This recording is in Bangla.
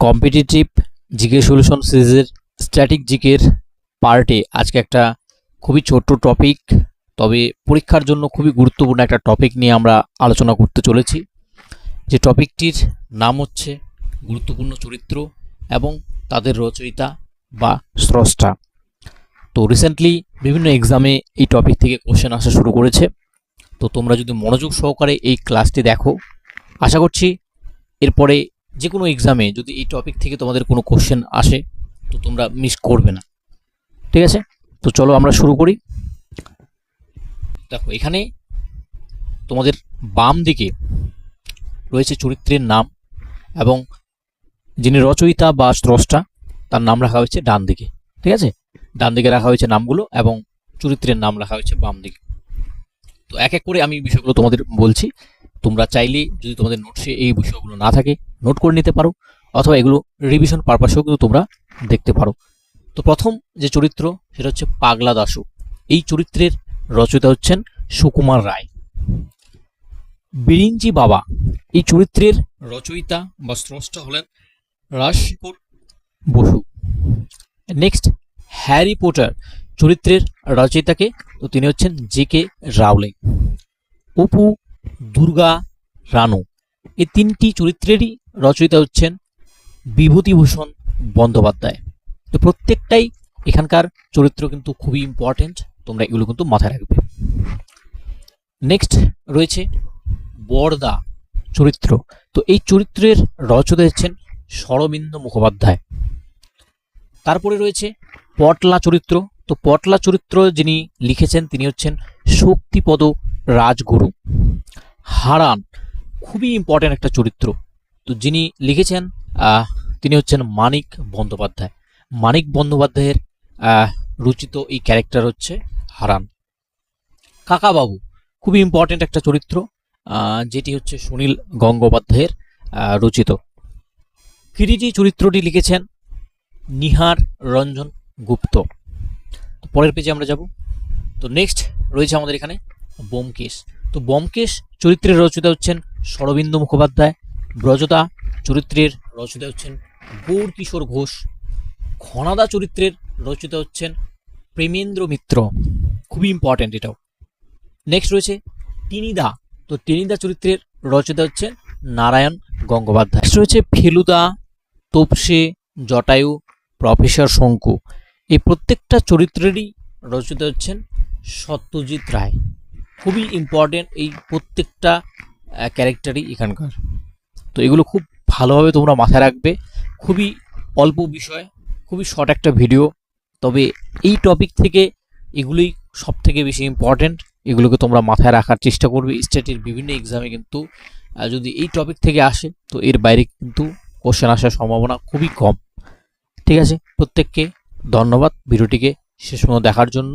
কম্পিটিটিভ জিকে সলিউশন সিরিজের স্ট্যাটিক জিকের পার্টে আজকে একটা খুবই ছোট্ট টপিক তবে পরীক্ষার জন্য খুবই গুরুত্বপূর্ণ একটা টপিক নিয়ে আমরা আলোচনা করতে চলেছি। যে টপিকটির নাম হচ্ছে গুরুত্বপূর্ণ চরিত্র এবং তাদের রচয়িতা বা স্রষ্টা। তো রিসেন্টলি বিভিন্ন এক্সামে এই টপিক থেকে কোশ্চেন আসা শুরু করেছে। তো তোমরা যদি মনোযোগ সহকারে এই ক্লাসটি দেখো, আশা করছি এরপরে যে কোনো এক্সামে যদি এই টপিক থেকে তোমাদের কোনো কোশ্চেন আসে, তো তোমরা মিস করবে না। ঠিক আছে? তো চলো আমরা শুরু করি। দেখো, এখানে তোমাদের বাম দিকে রয়েছে চরিত্রের নাম এবং যিনি রচয়িতা বা স্রষ্টা, তার নাম রাখা হয়েছে ডান দিকে। ঠিক আছে? ডান দিকে রাখা হয়েছে নামগুলো এবং চরিত্রের নাম রাখা হয়েছে বাম দিকে। তো এক এক করে আমি বিষয়গুলো তোমাদের বলছি। তোমরা চাইলে যদি তোমাদের নোটসে এই বিষয়গুলো না থাকে নোট করে নিতে পারো, অথবা এগুলো রিভিশন পারপাসেও কিন্তু তোমরা দেখতে পারো। তো প্রথম যে চরিত্র, সেটা হচ্ছে পাগলা দাসু এই চরিত্রের রচয়িতা হচ্ছেন সুকুমার রায়। বিরিঞ্জি বাবা, এই চরিত্রের রচয়িতা বা স্রষ্টা হলেন Rajshekhar Basu. Next Harry Potter চরিত্রের রচয়িতাকে, তো তিনি হচ্ছেন J K Rowling Apu Durga Ranu. এই তিনটি চরিত্রেরই রচয়িতা হচ্ছেন বিভূতিভূষণ বন্দ্যোপাধ্যায়। তো প্রত্যেকটাই এখানকার চরিত্র কিন্তু খুবই ইম্পর্টেন্ট তোমরা এগুলো কিন্তু মাথায় রাখবে। নেক্সট রয়েছে বরদা চরিত্র। তো এই চরিত্রের রচয়িতা হচ্ছেন শরবিন্দু মুখোপাধ্যায়। তারপরে রয়েছে পটলা চরিত্র। তো পটলা চরিত্র যিনি লিখেছেন, তিনি হচ্ছেন শক্তিপদ রাজগুরু। হারান, খুবই ইম্পর্ট্যান্ট একটা চরিত্র। তো যিনি লিখেছেন তিনি হচ্ছেন মানিক বন্দ্যোপাধ্যায়। মানিক বন্দ্যোপাধ্যায়ের রচিত এই ক্যারেক্টার হচ্ছে হারান। কাকাবাবু, খুবই ইম্পর্ট্যান্ট একটা চরিত্র যেটি হচ্ছে সুনীল গঙ্গোপাধ্যায়ের রচিত। কিরিটি চরিত্রটি লিখেছেন নিহার রঞ্জন গুপ্ত। পরের পেজে আমরা যাব। তো নেক্সট রয়েছে আমাদের এখানে বোমকেশ তো বোমকেশ চরিত্রের রচয়িতা হচ্ছেন শরবিন্দু মুখোপাধ্যায়। ব্রজদা চরিত্রের রচয়িতা হচ্ছেন গৌর কিশোর ঘোষ। ঘনাদা চরিত্রের রচয়িতা হচ্ছেন প্রেমেন্দ্র মিত্র। খুবই ইম্পর্ট্যান্ট এটাও। নেক্সট রয়েছে টিনিদা। তো টিনিদা চরিত্রের রচয়িতা হচ্ছেন নারায়ণ গঙ্গোপাধ্যায়। Next রয়েছে ফেলুদা, তোপসে, জটায়ু, প্রফেসর শঙ্কু। এই প্রত্যেকটা চরিত্রেরই রচিত হচ্ছেন সত্যজিৎ রায়। খুবই ইম্পর্টেন্ট এই প্রত্যেকটা ক্যারেক্টারই এখানকার। তো এগুলো খুব ভালোভাবে তোমরা মাথায় রাখবে। খুবই অল্প বিষয়, খুবই শর্ট একটা ভিডিও তবে এই টপিক থেকে এগুলোই সব থেকে বেশি ইম্পর্টেন্ট এগুলোকে তোমরা মাথায় রাখার চেষ্টা করবে। স্টেটের বিভিন্ন এক্সামে কিন্তু যদি এই টপিক থেকে আসে, তো এর বাইরে কিন্তু কোশ্চেন আসার সম্ভাবনা খুবই কম। ঠিক আছে? প্রত্যেককে ধন্যবাদ। ভিডিওটিকে শেষ পর্যন্ত দেখার জন্য।